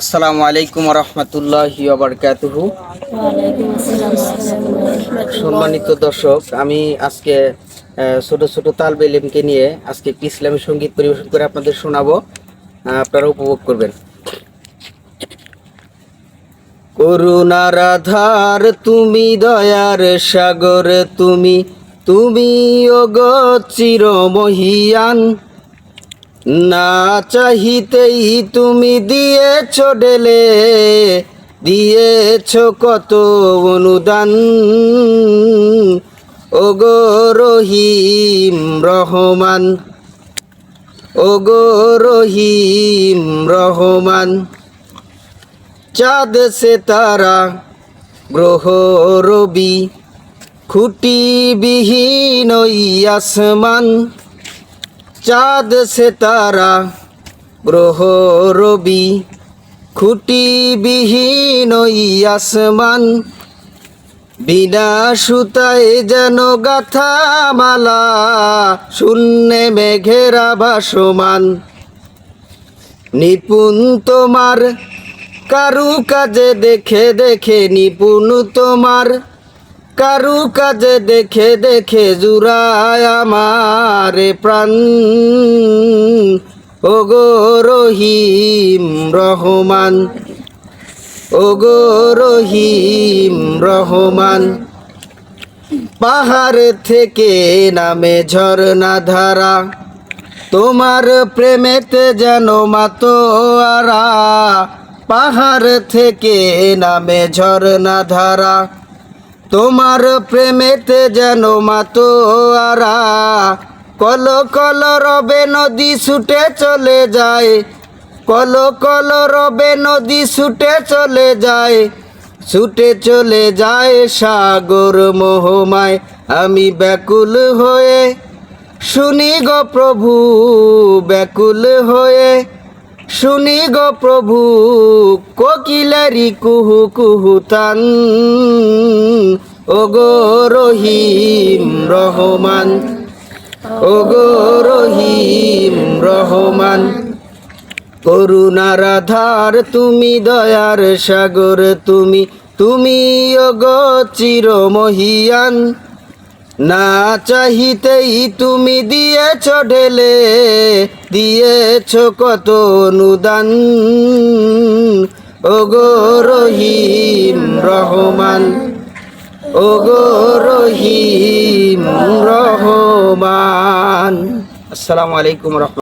আসসালামু আলাইকুম রহমতুল্লাহ সম্মানিত দর্শক, আমি আজকে ছোট ছোট তালবে ইলমকে নিয়ে আজকে একটি ইসলামী সংগীত পরিবেশন করে আপনাদের শোনাবো। আপনারা উপভোগ করবেন। করুণার আধার তুমি দয়ার সাগর, তুমি তুমি ওগো চির মহিয়ান না চাহিতেই তুমি দিয়েছ ডেলে দিয়েছ কত অনুদান। ওগো রহিম রহমান, ওগো রহিম রহমান, চাঁদ সে তারা, গ্রহ রবি খুঁটি বিহীন আসমান। চাঁদ সে তারা, গ্রহ রবি খুঁটি বিহীন আসমান। বিনা সুতায় যেন গাথা মালা শূন্যে মেঘেরা ভাসমান নিপুণ তোমার কারু কাজে দেখে দেখে নিপুণ তোমার। কারু কাজে দেখে দেখে জুড়ায় আমার প্রাণ। ওগো রহিম রহমান, ওগো রহিম রহমান। পাহাড় থেকে নামে ঝর্ণা ধারা, তোমার প্রেমেতে যেন মাতোয়ারা। পাহাড় থেকে নামে ঝর্ণা ধারা তোমার প্রেমেতে যেন মাতোয়ারা, কল কল রবে নদী ছুটে চলে যায়, কল কল রবে নদী ছুটে চলে যায়, ছুটে চলে যায় সাগর মোহমায়। আমি ব্যাকুল হয়ে, শুনি গো প্রভু, ব্যাকুল হয়ে। শুনি গো প্রভু, কোকিলারি কুহু কুহু তান। ওগো রহিম রহমান, ওগো রহিম রহমান করুণার আধার তুমি, দয়ার সাগর তুমি তুমি ওগো চির মহিয়ান না চাহিতেই তুমি দিয়েছ ঢেলে, দিয়েছ কত অনুদান। ওগো রহিম রহমান, ওগো রহিম রহমান। আসসালামু আলাইকুম রহমান